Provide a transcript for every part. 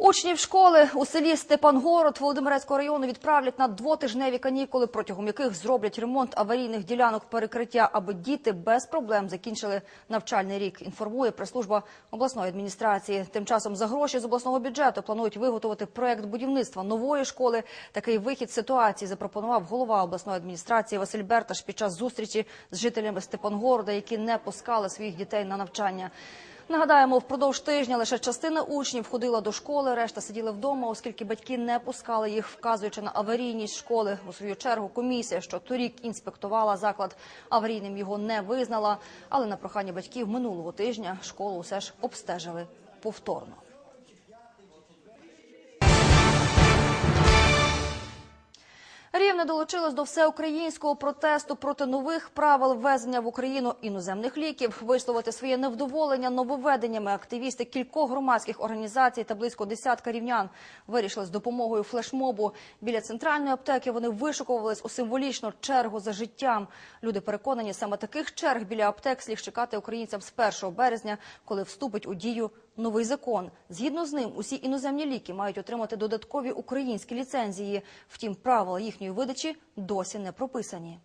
Учнів школи у селі Степангород Володимирецького району відправлять на двотижневі канікули, протягом яких зроблять ремонт аварійних ділянок перекриття, аби діти без проблем закінчили навчальний рік. Інформує прес-служба обласної адміністрації. Тим часом за гроші з обласного бюджету планують виготовити проект будівництва нової школи. Такий вихід ситуації запропонував голова обласної адміністрації Василь Берташ під час зустрічі з жителями Степангорода, які не пускали своїх дітей на навчання. Нагадаємо, впродовж тижня лише частина учнів ходила до школи, решта сиділи вдома, оскільки батьки не пускали їх, вказуючи на аварійність школи. У свою чергу комісія, що торік інспектувала заклад, аварійним його не визнала. Але на прохання батьків минулого тижня школу все ж обстежили повторно. Рівне долучилось до всеукраїнського протесту проти нових правил ввезення в Україну іноземних ліків. Висловити своє невдоволення нововведеннями активісти кількох громадських організацій та близько десятка рівнян вирішили з допомогою флешмобу. Біля центральної аптеки вони вишукувались у символічну чергу за життям. Люди переконані, саме таких черг біля аптек слід чекати українцям з 1 березня, коли вступить у дію новий закон. Згідно з ним, усі іноземні ліки мають отримати додаткові українські ліцензії. Втім, правила їхньої видачі досі не прописані.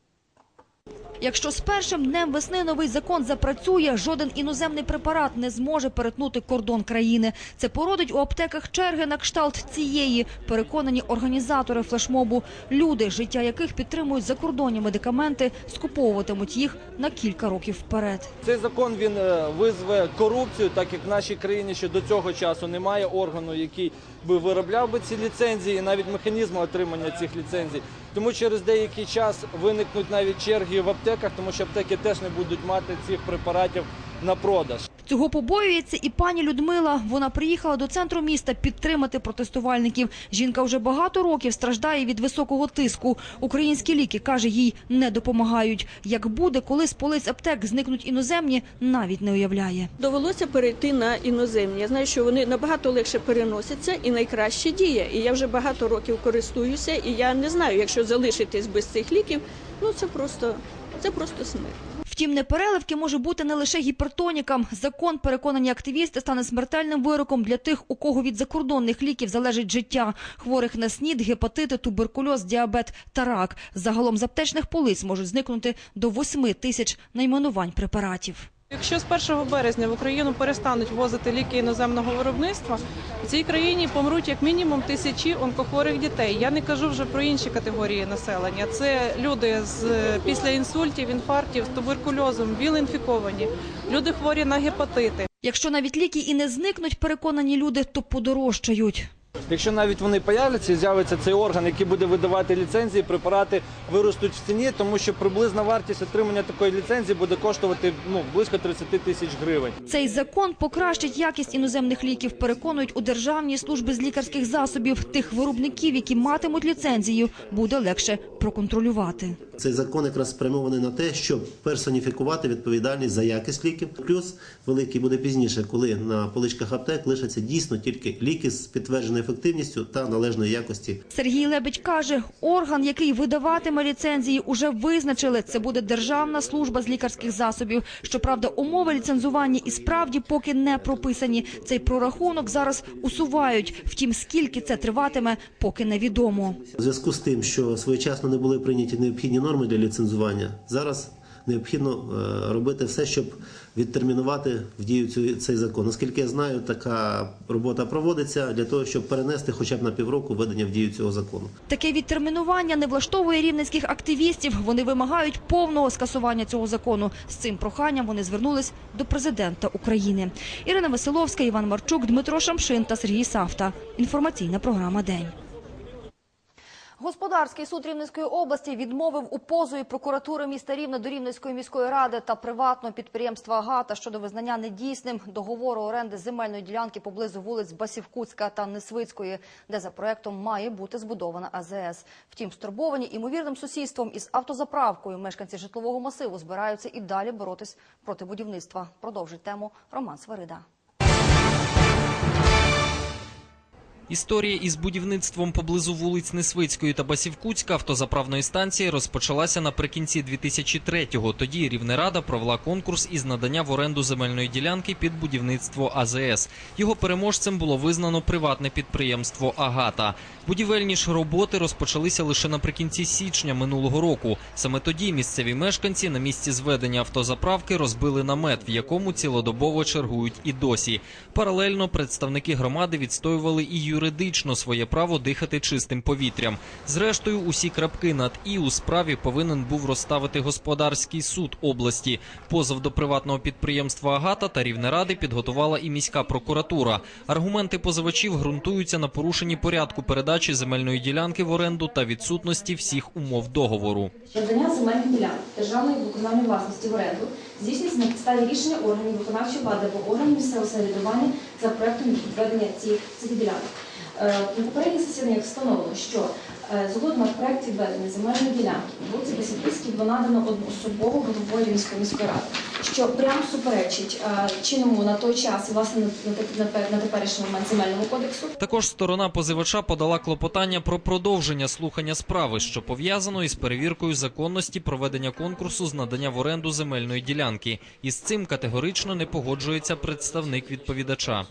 Якщо з першим днем весни новий закон запрацює, жоден іноземний препарат не зможе перетнути кордон країни. Це породить у аптеках черги на кшталт цієї, переконані організатори флешмобу. Люди, життя яких підтримують закордонні медикаменти, скуповуватимуть їх на кілька років вперед. Цей закон він е, визве корупцію, так як в нашій країні ще до цього часу немає органу, який би виробляв би ці ліцензії, і навіть механізму отримання цих ліцензій. Тому через деякий час виникнуть навіть черги в аптеках, тому що аптеки теж не будуть мати цих препаратів на продаж. Цього побоюється і пані Людмила. Вона приїхала до центру міста підтримати протестувальників. Жінка вже багато років страждає від високого тиску. Українські ліки, каже, їй не допомагають. Як буде, коли з полиць аптек зникнуть іноземні, навіть не уявляє. Довелося перейти на іноземні. Я знаю, що вони набагато легше переносяться і найкраще діє. І я вже багато років користуюся, і я не знаю, якщо залишитись без цих ліків, ну це просто це просто смерть. Втім, непереливки може бути не лише гіпертонікам. Закон, переконані активісти, стане смертельним вироком для тих, у кого від закордонних ліків залежить життя. Хворих на снід, гепатити, туберкульоз, діабет та рак. Загалом з аптечних полиць можуть зникнути до 8 тисяч найменувань препаратів. Якщо з 1 березня в Україну перестануть ввозити ліки іноземного виробництва, в цій країні помруть як мінімум тисячі онкохворих дітей. Я не кажу вже про інші категорії населення. Це люди з після інсультів, інфарктів, туберкульозом, віл-інфіковані, люди хворі на гепатити. Якщо навіть ліки і не зникнуть, переконані люди, то подорожчають. Якщо навіть вони появляться з'явиться цей орган, який буде видавати ліцензії, препарати виростуть в ціні, тому що приблизна вартість отримання такої ліцензії буде коштувати ну близько 30 тисяч гривень. Цей закон покращить якість іноземних ліків, переконують у Державній службі з лікарських засобів. Тих виробників, які матимуть ліцензію, буде легше проконтролювати. Цей закон якраз спрямований на те, щоб персоніфікувати відповідальність за якість ліків. Плюс великий буде пізніше, коли на поличках аптек лишаться дійсно тільки ліки з підтвердженою ефективністю та належної якості. Сергій Лебедь каже, орган, який видаватиме ліцензії, уже визначили. Це буде Державна служба з лікарських засобів. Щоправда, умови ліцензування і справді поки не прописані. Цей прорахунок зараз усувають. Втім, скільки це триватиме, поки невідомо. У зв'язку з тим, що своєчасно не були прийняті необхідні норми для ліцензування, зараз необхідно е, робити все, щоб відтермінувати в дію цю- цей закон. Наскільки я знаю, така робота проводиться для того, щоб перенести хоча б на півроку введення в дію цього закону. Таке відтермінування не влаштовує рівненських активістів. Вони вимагають повного скасування цього закону. З цим проханням вони звернулись до президента України. Ірина Веселовська, Іван Марчук, Дмитро Шамшин та Сергій Савта. Інформаційна програма День. Господарський суд Рівненської області відмовив у позові прокуратури міста Рівне до Рівненської міської ради та приватного підприємства «Агата» щодо визнання недійсним договору оренди земельної ділянки поблизу вулиць Басівкутська та Несвицької, де за проектом має бути збудована АЗС. Втім, стурбовані імовірним сусідством із автозаправкою мешканці житлового масиву збираються і далі боротись проти будівництва. Продовжить тему Роман Сварида. Історія із будівництвом поблизу вулиць Несвицької та Басівкутська автозаправної станції розпочалася наприкінці 2003-го. Тоді Рівнерада провела конкурс із надання в оренду земельної ділянки під будівництво АЗС. Його переможцем було визнано приватне підприємство Агата. Будівельні ж роботи розпочалися лише наприкінці січня минулого року. Саме тоді місцеві мешканці на місці зведення автозаправки розбили намет, в якому цілодобово чергують і досі. Паралельно представники громади відстоювали і юридично своє право дихати чистим повітрям. Зрештою, усі крапки над і у справі повинен був розставити господарський суд області. Позов до приватного підприємства Агата та Рівнеради підготувала і міська прокуратура. Аргументи позивачів ґрунтуються на порушенні порядку передачі земельної ділянки в оренду та відсутності всіх умов договору. Надання земельних ділянок державної виконавної власності в оренду здійснюється на підставі рішення органів виконавчої влади або органів місцевого самоврядування за проектом відведення цих, цих ділянок. Е, На попередніх засіданнях встановлено, що е, згодом в проєкті відведення земельної ділянки вулиці Басівкутській було надано одноособово головою міської ради, що прямо суперечить е, чинному на той час і власне на, на, теп- на теперішній момент земельному кодексу. Також сторона позивача подала клопотання про продовження слухання справи, що пов'язано із перевіркою законності проведення конкурсу з надання в оренду земельної ділянки. І з цим категорично не погоджується представник відповідача.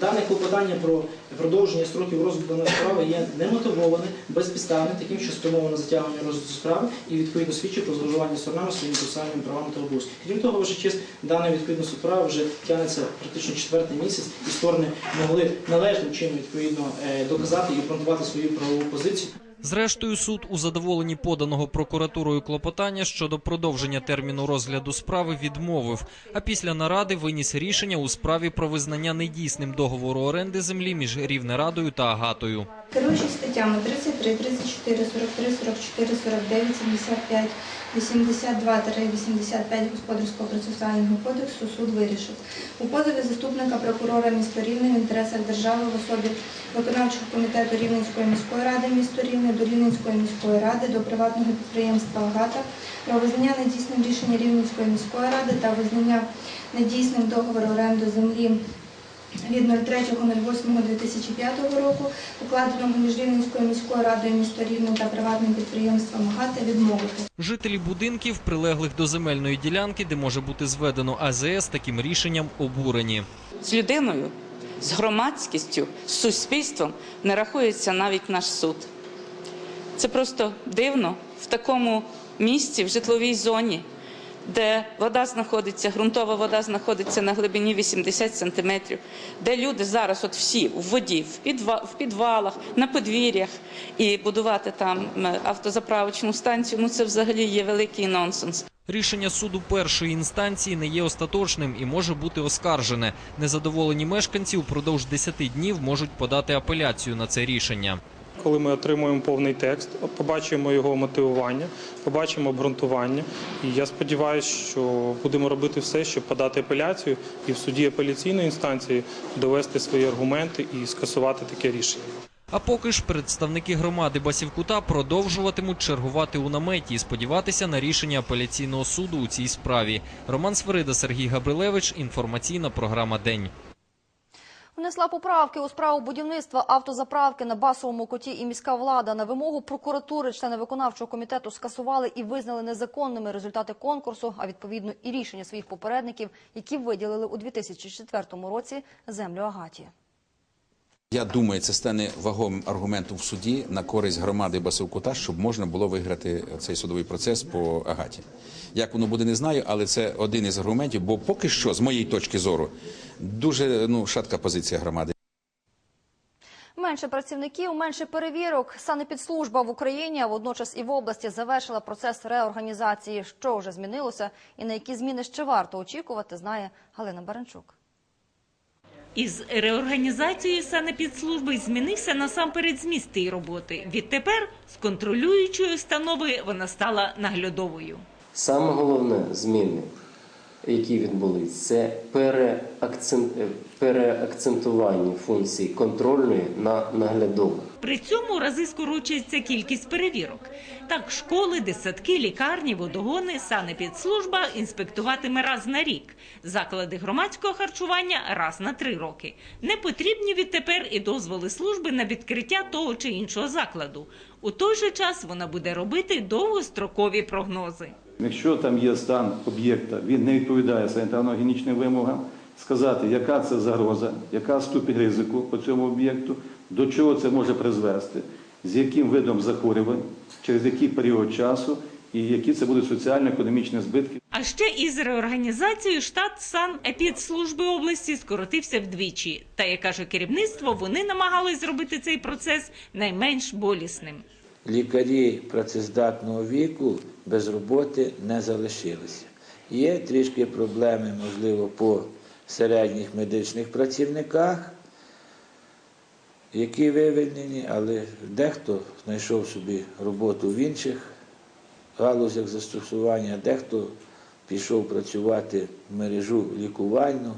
Дане клопотання про продовження строків розгляду справи є немотивоване, безпідставне, таким, що спрямовано затягування розгляду справи і відповідно свідчить про зловживання сторонами своїми процесуальними правами та обов'язками. Крім того, ваша честь, дана відповідна справа вже тягнеться практично четвертий місяць, і сторони могли належним чином відповідно е, доказати і обґрунтувати свою правову позицію. Зрештою, суд у задоволенні поданого прокуратурою клопотання щодо продовження терміну розгляду справи відмовив. А після наради виніс рішення у справі про визнання недійсним договору оренди землі між Рівнерадою та Агатою. Керуючись статтями 33, 34, 43, 44, 49, 75, 82-85 Господарського процесуального кодексу суд вирішив. У позові заступника прокурора міста Рівне в інтересах держави в особі виконавчого комітету Рівненської міської ради міста Рівне до Рівненської міської ради, до приватного підприємства «Агата» про визнання недійсним рішення Рівненської міської ради та визнання недійсним договору оренди землі від 03.08.2005 року, укладеного між Рівненською міською радою міста Рівне та приватним підприємством «Агата» відмовити. Жителі будинків, прилеглих до земельної ділянки, де може бути зведено АЗС, таким рішенням обурені. з людиною, з громадськістю, з суспільством не рахується навіть наш суд. Це просто дивно в такому місці, в житловій зоні, де вода знаходиться, ґрунтова вода знаходиться на глибині 80 сантиметрів, де люди зараз, от всі в воді, в, підва- в підвалах, на подвір'ях, і будувати там автозаправочну станцію, ну це взагалі є великий нонсенс. Рішення суду першої інстанції не є остаточним і може бути оскаржене. Незадоволені мешканці упродовж 10 днів можуть подати апеляцію на це рішення. Коли ми отримуємо повний текст, побачимо його мотивування, побачимо обґрунтування. І я сподіваюся, що будемо робити все, щоб подати апеляцію і в суді апеляційної інстанції довести свої аргументи і скасувати таке рішення. А поки ж представники громади Басівкута продовжуватимуть чергувати у наметі і сподіватися на рішення апеляційного суду у цій справі. Роман Свирида, Сергій Габрилевич. Інформаційна програма День. Внесла поправки у справу будівництва автозаправки на басовому коті і міська влада на вимогу прокуратури члени виконавчого комітету скасували і визнали незаконними результати конкурсу, а відповідно і рішення своїх попередників, які виділили у 2004 році землю Агаті. Я думаю, це стане вагомим аргументом в суді на користь громади Басовкута, щоб можна було виграти цей судовий процес по Агаті. Як воно буде, не знаю, але це один із аргументів, бо поки що, з моєї точки зору, дуже ну, шатка позиція громади. Менше працівників, менше перевірок. Санепідслужба в Україні, а водночас і в області завершила процес реорганізації. Що вже змінилося і на які зміни ще варто очікувати, знає Галина Баранчук. Із реорганізацією санепідслужби змінився насамперед зміст її роботи. Відтепер з контролюючої установи вона стала наглядовою. Саме головне зміни, які відбулись, це переакцент... переакцентуванні функцій контрольної на наглядову. При цьому рази скорочується кількість перевірок. Так, школи, дитсадки, лікарні, водогони, санепідслужба інспектуватиме раз на рік. Заклади громадського харчування раз на три роки. Не потрібні відтепер і дозволи служби на відкриття того чи іншого закладу. У той же час вона буде робити довгострокові прогнози. Якщо там є стан об'єкта, він не відповідає санітарно-гігієнічним вимогам, сказати, яка це загроза, яка ступінь ризику по цьому об'єкту, до чого це може призвести, з яким видом захворювань, через який період часу і які це будуть соціально-економічні збитки. А ще із реорганізацією штат санепідслужби області скоротився вдвічі. Та, як каже керівництво, вони намагались зробити цей процес найменш болісним. лікарі працездатного віку без роботи не залишилися. Є трішки проблеми, можливо, по середніх медичних працівниках, які вивільнені, але дехто знайшов собі роботу в інших галузях застосування, дехто пішов працювати в мережу лікувальну.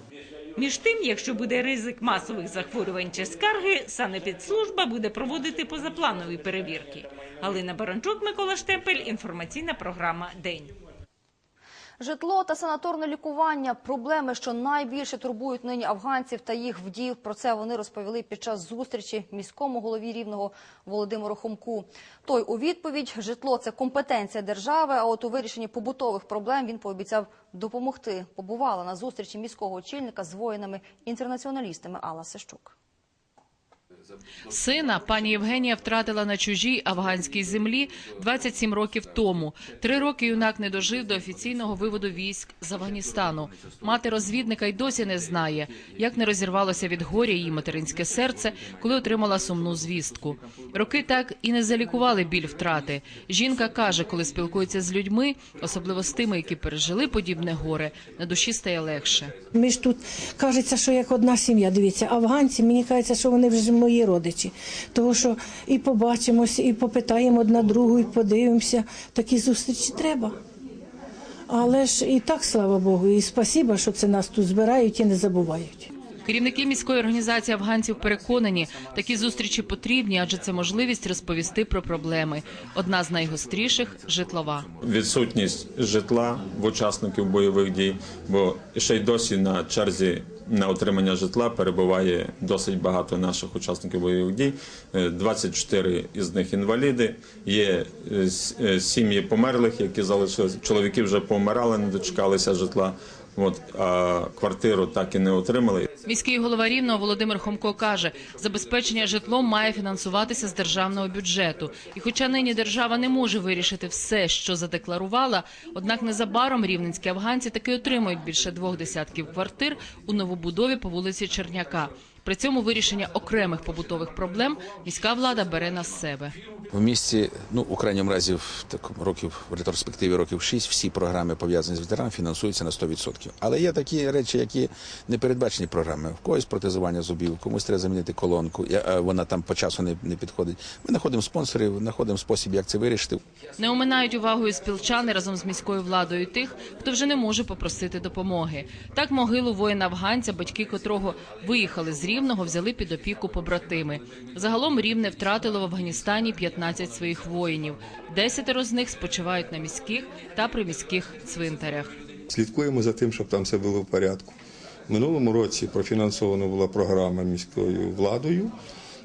Між тим, якщо буде ризик масових захворювань чи скарги, санепідслужба буде проводити позапланові перевірки. Галина Баранчук, Микола Штемпель, інформаційна програма День. Житло та санаторне лікування – проблеми, що найбільше турбують нині афганців та їх вдів. Про це вони розповіли під час зустрічі міському голові Рівного Володимиру Хомку. Той у відповідь – житло – це компетенція держави, а от у вирішенні побутових проблем він пообіцяв допомогти. Побувала на зустрічі міського очільника з воїнами-інтернаціоналістами Алла Сещук. Сина пані Євгенія втратила на чужій афганській землі 27 років тому. Три роки юнак не дожив до офіційного виводу військ з Афганістану. Мати розвідника й досі не знає, як не розірвалося від горя її материнське серце, коли отримала сумну звістку. Роки так і не залікували біль втрати. Жінка каже, коли спілкується з людьми, особливо з тими, які пережили подібне горе, на душі стає легше. Ми ж тут кажеться, що як одна сім'я. Дивіться, афганці, мені кажеться, що вони вже мої родичі. Тому що і побачимося, і попитаємо одна другу, і подивимося. Такі зустрічі треба. Але ж і так, слава Богу, і спасіба, що це нас тут збирають і не забувають. Керівники міської організації афганців переконані, такі зустрічі потрібні, адже це можливість розповісти про проблеми. Одна з найгостріших житлова. відсутність житла в учасників бойових дій, бо ще й досі на черзі на отримання житла перебуває досить багато наших учасників бойових дій. Е, 24 із них інваліди. Є е, е, сім'ї померлих, які залишилися. Чоловіки вже помирали, не дочекалися житла. От а квартиру так і не отримали. Міський голова Рівного Володимир Хомко каже, забезпечення житлом має фінансуватися з державного бюджету. І хоча нині держава не може вирішити все, що задекларувала, однак незабаром рівненські афганці таки отримують більше двох десятків квартир у новобудові по вулиці Черняка. При цьому вирішення окремих побутових проблем міська влада бере на себе. В місті, ну у крайньому разі, в такому років в ретроспективі років 6, всі програми пов'язані з ветеранами фінансуються на 100%. Але є такі речі, які не передбачені програми. В когось протезування зубів, комусь треба замінити колонку. Вона там по часу не, не підходить. Ми знаходимо спонсорів, знаходимо спосіб, як це вирішити. Не оминають увагою спілчани разом з міською владою тих, хто вже не може попросити допомоги. Так могилу воїна афганця, батьки котрого виїхали з Рівного, взяли під опіку побратими. Загалом Рівне втратило в Афганістані 15 своїх воїнів. Десятеро з них спочивають на міських та приміських цвинтарях. Слідкуємо за тим, щоб там все було в порядку. Минулому році профінансована була програма міською владою,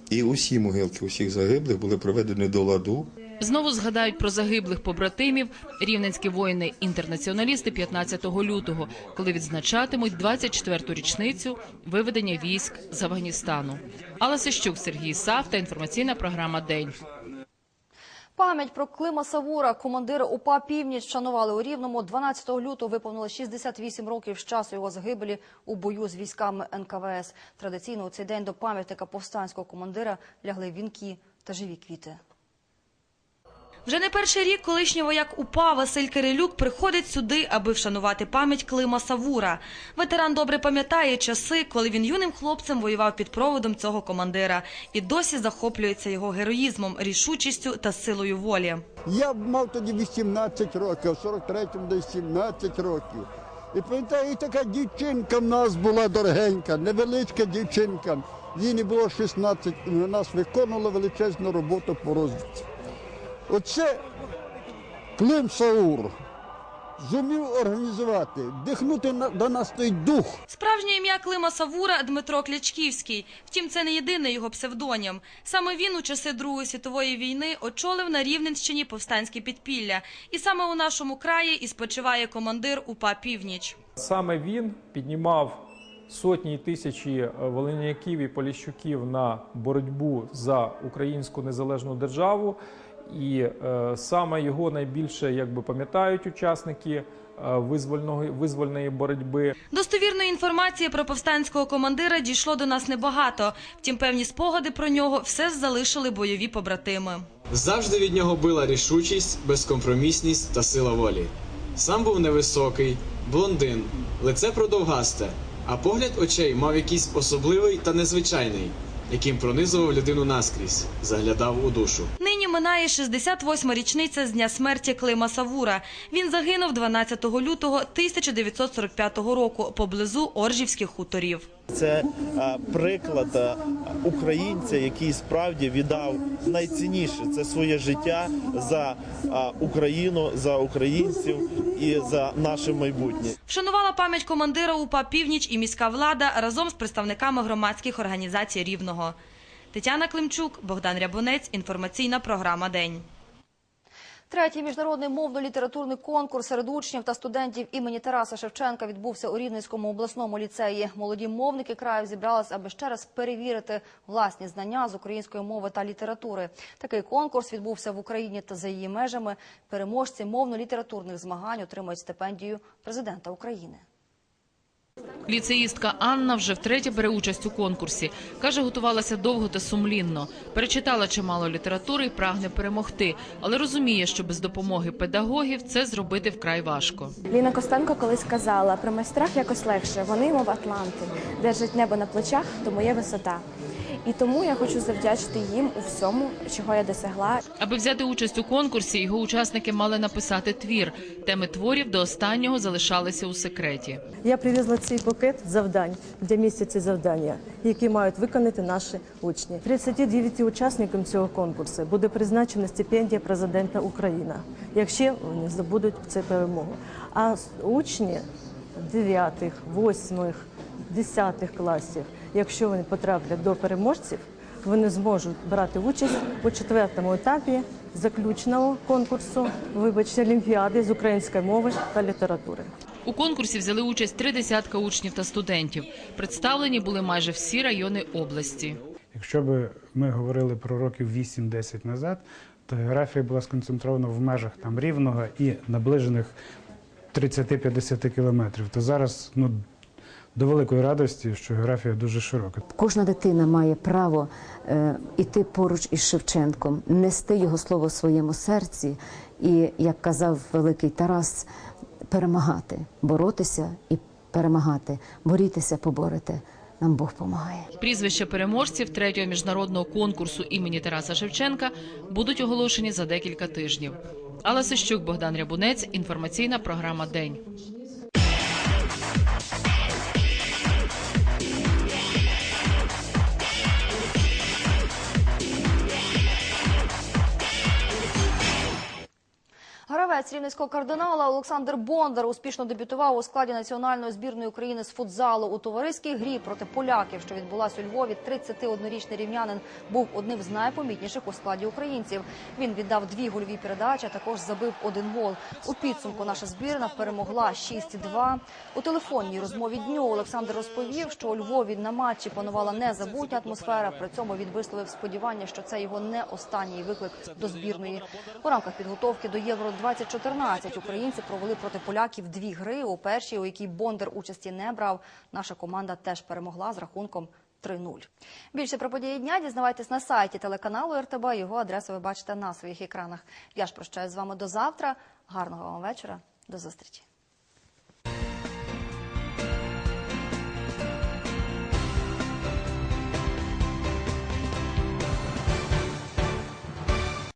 і усі могилки усіх загиблих були приведені до ладу. Знову згадають про загиблих побратимів рівненські воїни-інтернаціоналісти 15 лютого, коли відзначатимуть 24-ту річницю виведення військ з Афганістану. Алла Сищук, Сергій Савта, інформаційна програма День. Пам'ять про Клима Савура, командира УПА «Північ» вшанували у Рівному. 12 лютого виповнило 68 років з часу його загибелі у бою з військами НКВС. Традиційно у цей день до пам'ятника повстанського командира лягли вінки та живі квіти. Вже не перший рік колишній вояк УПА Василь Кирилюк приходить сюди, аби вшанувати пам'ять Клима Савура. Ветеран добре пам'ятає часи, коли він юним хлопцем воював під проводом цього командира і досі захоплюється його героїзмом, рішучістю та силою волі. Я мав тоді 18 років, в 43-му десь 17 років. І пам'ятаю, така дівчинка в нас була дорогенька, невеличка дівчинка. Їй не було 16, і вона нас виконувала величезну роботу по розвідці. Оце Клим Саур зумів організувати, вдихнути на- до нас той дух. Справжнє ім'я Клима Савура Дмитро Клячківський. Втім, це не єдиний його псевдонім. Саме він у часи Другої світової війни очолив на Рівненщині повстанське підпілля. І саме у нашому краї і спочиває командир УПА «Північ». Саме він піднімав сотні і тисячі е, волиняків і поліщуків на боротьбу за українську незалежну державу. І е, саме його найбільше якби пам'ятають учасники е, визвольного визвольної боротьби. Достовірної інформації про повстанського командира дійшло до нас небагато. Втім, певні спогади про нього все ж залишили бойові побратими. Завжди від нього била рішучість, безкомпромісність та сила волі. Сам був невисокий, блондин, лице продовгасте, а погляд очей мав якийсь особливий та незвичайний, яким пронизував людину наскрізь, заглядав у душу. Нині минає 68-ма річниця з дня смерті Клима Савура. Він загинув 12 лютого 1945 року поблизу Оржівських хуторів. Це е, приклад е, українця, який справді віддав найцінніше це своє життя за е, Україну, за українців і за наше майбутнє. Вшанувала пам'ять командира УПА «Північ» і міська влада разом з представниками громадських організацій Рівного. Тетяна Климчук, Богдан Рябунець. Інформаційна програма «День». Третій міжнародний мовно-літературний конкурс серед учнів та студентів імені Тараса Шевченка відбувся у Рівненському обласному ліцеї. Молоді мовники краю зібралися, аби ще раз перевірити власні знання з української мови та літератури. Такий конкурс відбувся в Україні та за її межами. Переможці мовно-літературних змагань отримають стипендію президента України. Ліцеїстка Анна вже втретє бере участь у конкурсі. Каже, готувалася довго та сумлінно. Перечитала чимало літератури і прагне перемогти, але розуміє, що без допомоги педагогів це зробити вкрай важко. Ліна Костенко колись казала, про майстрах якось легше. Вони, мов Атланти, держать небо на плечах, тому є висота. І тому я хочу завдячити їм у всьому, чого я досягла. Аби взяти участь у конкурсі, його учасники мали написати твір. Теми творів до останнього залишалися у секреті. Я привезла цей пакет завдань, де містяться завдання, які мають виконати наші учні. 39 учасникам цього конкурсу буде призначена стипендія президента України, якщо вони здобудуть цю перемогу. А учні 9, 8, 10 класів, якщо вони потраплять до переможців, вони зможуть брати участь у четвертому етапі заключного конкурсу, вибачте, олімпіади з української мови та літератури. У конкурсі взяли участь три десятка учнів та студентів. Представлені були майже всі райони області. Якщо б ми говорили про років 8-10 назад, то географія була сконцентрована в межах там рівного і наближених 30-50 кілометрів. То зараз ну, до великої радості, що географія дуже широка. Кожна дитина має право е, іти поруч із Шевченком, нести його слово в своєму серці, і, як казав великий Тарас, перемагати, боротися і перемагати, борітися, поборете. Нам Бог помагає. Прізвища переможців третього міжнародного конкурсу імені Тараса Шевченка будуть оголошені за декілька тижнів. Алла Сищук, Богдан Рябунець. Інформаційна програма День. Гравець рівненського кардинала Олександр Бондар успішно дебютував у складі національної збірної України з футзалу у товариській грі проти поляків, що відбулася у Львові. 31-річний рівнянин був одним з найпомітніших у складі українців. Він віддав дві гольові передачі, а також забив один гол. У підсумку наша збірна перемогла 6-2. У телефонній розмові дню Олександр розповів, що у Львові на матчі панувала незабутня атмосфера. При цьому він висловив сподівання, що це його не останній виклик до збірної. У рамках підготовки до євро 2014 українці провели проти поляків дві гри. У першій, у якій Бондар участі не брав, наша команда теж перемогла з рахунком 3-0. Більше про події дня дізнавайтесь на сайті телеканалу РТБ. Його адресу ви бачите на своїх екранах. Я ж прощаюсь з вами до завтра. Гарного вам вечора. До зустрічі.